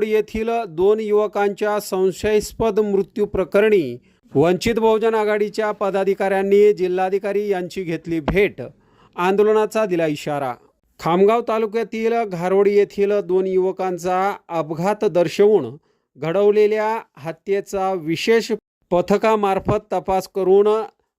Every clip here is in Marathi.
रोड येथील दोन युवकांच्या संशयास्पद मृत्यू प्रकरणी वंचित बहुजन आघाडीच्या पदाधिकाऱ्यांनी जिल्हाधिकारी यांची घेतली भेट. आंदोलनाचा दिला इशारा. खामगाव तालुक्यातील घारोड येथील दोन युवकांचा अपघात दर्शवून घडवलेल्या हत्येचा विशेष पथकामार्फत तपास करून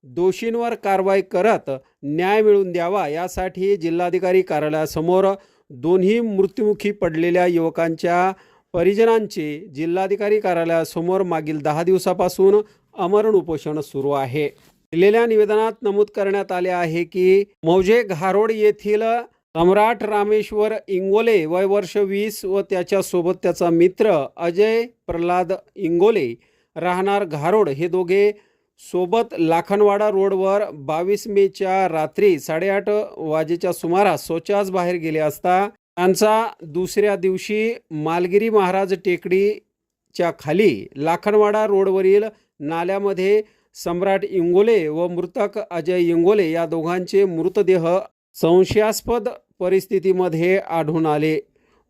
दोषींवर कारवाई करत न्याय मिळवून द्यावा यासाठी जिल्हाधिकारी कार्यालयासमोर दोन्ही मृत्युमुखी पडलेल्या युवकांच्या परिजनांचे जिल्हाधिकारी कार्यालयासमोर मागील दहा दिवसापासून अमरण उपोषण सुरू आहे. दिलेल्या निवेदनात नमूद करण्यात आले आहे की मौजे घारोड येथील सम्राट रामेश्वर इंगोले वय वर्ष वीस व त्याच्यासोबत त्याचा मित्र अजय प्रल्हाद इंगोले राहणार घारोड हे दोघे सोबत लाखनवाडा रोडवर बावीस मेच्या रात्री साडेआठ वाजेच्या सुमारास शौचास बाहेर गेले असता त्यांचा दुसऱ्या दिवशी मालगिरी महाराज टेकडीच्या खाली लाखनवाडा रोडवरील नाल्यामध्ये सम्राट इंगोले व मृतक अजय इंगोले या दोघांचे मृतदेह संशयास्पद परिस्थितीमध्ये आढळून आले.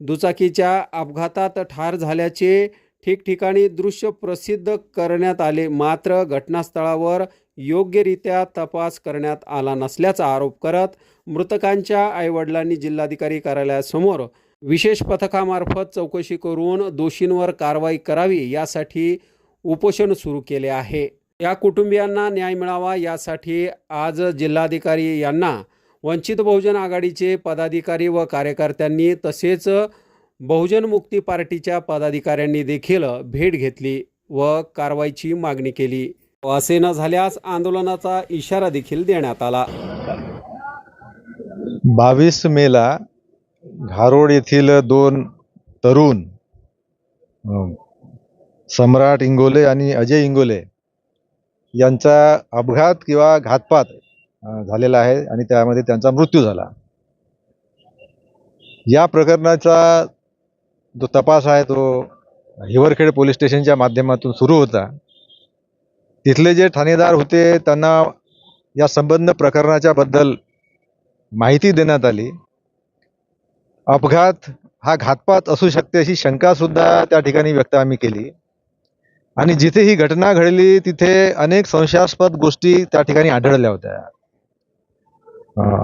दुचाकीच्या अपघातात ठार झाल्याचे ठिकठिकाणी दृश्य प्रसिद्ध करण्यात आले. मात्र घटनास्थळावर योग्यरित्या तपास करण्यात आला नसल्याचा आरोप करत मृतकांच्या आईवडिलांनी जिल्हाधिकारी कार्यालयासमोर विशेष पथकामार्फत चौकशी करून दोषींवर कारवाई करावी यासाठी उपोषण सुरू केले आहे. या कुटुंबियांना न्याय मिळावा यासाठी आज जिल्हाधिकारी यांना वंचित बहुजन आघाडीचे पदाधिकारी व कार्यकर्त्यांनी तसेच बहुजन मुक्ती पार्टीच्या पदाधिकाऱ्यांनी देखील भेट घेतली व कारवाईची मागणी केली. असे न झाल्यास आंदोलनाचा इशारा देखील देण्यात आला. बावीस मेला घारोड येथील दोन तरुण सम्राट इंगोले आणि अजय इंगोले यांचा अपघात किंवा घातपात झालेला आहे आणि त्यामध्ये त्यांचा मृत्यू झाला. या प्रकरणाचा जो तपास आहे तो हिवरखेड पोलीस स्टेशनच्या माध्यमातून सुरू होता. तिथले जे ठाणेदार होते त्यांना या संबंध प्रकरणाच्या बद्दल माहिती देण्यात आली. अपघात हा घातपात असू शकते अशी शंका सुद्धा त्या ठिकाणी व्यक्त आम्ही केली. आणि जिथे ही घटना घडली तिथे अनेक संशयास्पद गोष्टी त्या ठिकाणी आढळल्या होत्या.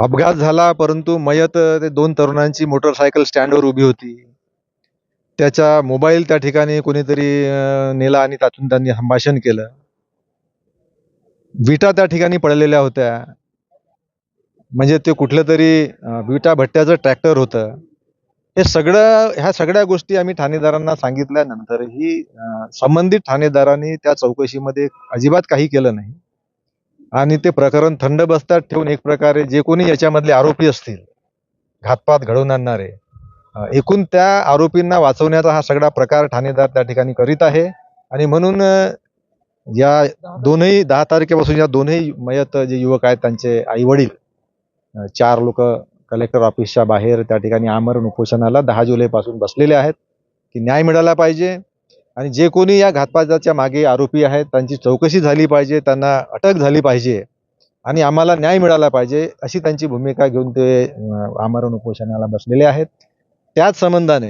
अपघात झाला परंतु मयत ते दोन तरुणांची मोटरसायकल स्टँडवर उभी होती. त्याचा मोबाईल त्या ठिकाणी कोणीतरी नेला आणि त्यातून त्यांनी संभाषण केलं. विटा त्या ठिकाणी पडलेल्या होत्या. म्हणजे ते कुठलं तरी विटा भट्ट्याचं ट्रॅक्टर होतं. हे सगळं ह्या सगळ्या गोष्टी आम्ही ठाणेदारांना सांगितल्यानंतरही संबंधित ठाणेदारांनी त्या चौकशीमध्ये अजिबात काही केलं नाही. आणि ते प्रकरण थंड बसतात ठेवून एक प्रकारे जे कोणी याच्यामधले आरोपी असतील घातपात घडवून आणणारे एकूण त्या आरोपींना वाचवण्याचा हा सगळा प्रकार ठाणेदार त्या ठिकाणी करीत आहे. आणि म्हणून या दोनही दहा तारखेपासून या दोनही मयत जे युवक आहेत त्यांचे आई वडील चार लोक कलेक्टर ऑफिसच्या बाहेर त्या ठिकाणी आमरण उपोषणाला दहा जुलैपासून बसलेले आहेत की न्याय मिळाला पाहिजे. आणि जे कोणी या घातपाताच्या मागे आरोपी आहेत त्यांची चौकशी झाली पाहिजे त्यांना अटक झाली पाहिजे आणि आम्हाला न्याय मिळाला पाहिजे अशी त्यांची भूमिका घेऊन ते आमरण उपोषणाला बसलेले आहेत. त्याच संबंधाने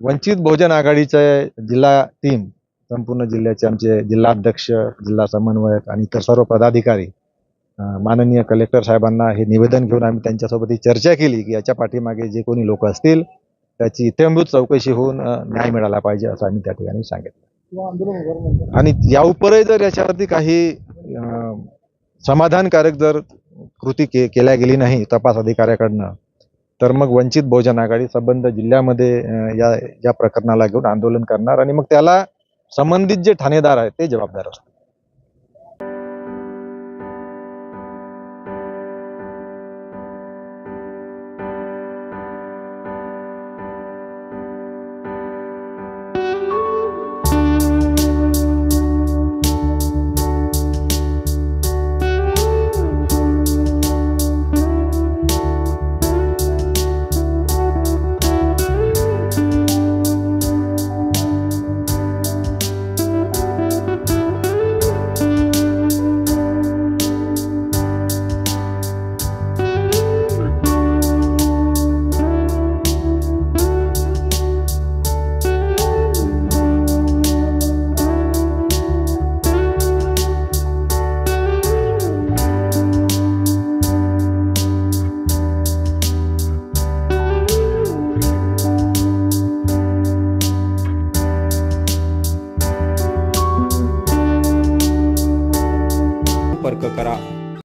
वंचित बहुजन आघाडीचे जिल्हा टीम संपूर्ण जिल्ह्याचे आमचे जिल्हा अध्यक्ष जिल्हा समन्वयक आणि इतर सर्व पदाधिकारी माननीय कलेक्टर साहेबांना हे निवेदन घेऊन आम्ही त्यांच्यासोबत ही चर्चा केली की याच्या पाठीमागे जे कोणी लोक असतील त्याची इत्यंभूत चौकशी होऊन न्याय मिळाला पाहिजे असं आम्ही त्या ठिकाणी सांगितलं. आणि या उपरही जर याच्यावरती काही समाधानकारक जर कृती के केल्या गेली नाही तपास अधिकाऱ्याकडनं तर मग वंचित बहुजन आघाडी संबंध जिल्ह्यामध्ये या या प्रकरणाला घेऊन आंदोलन करणार आणि मग त्याला संबंधित जे ठाणेदार आहेत ते जबाबदार असतात.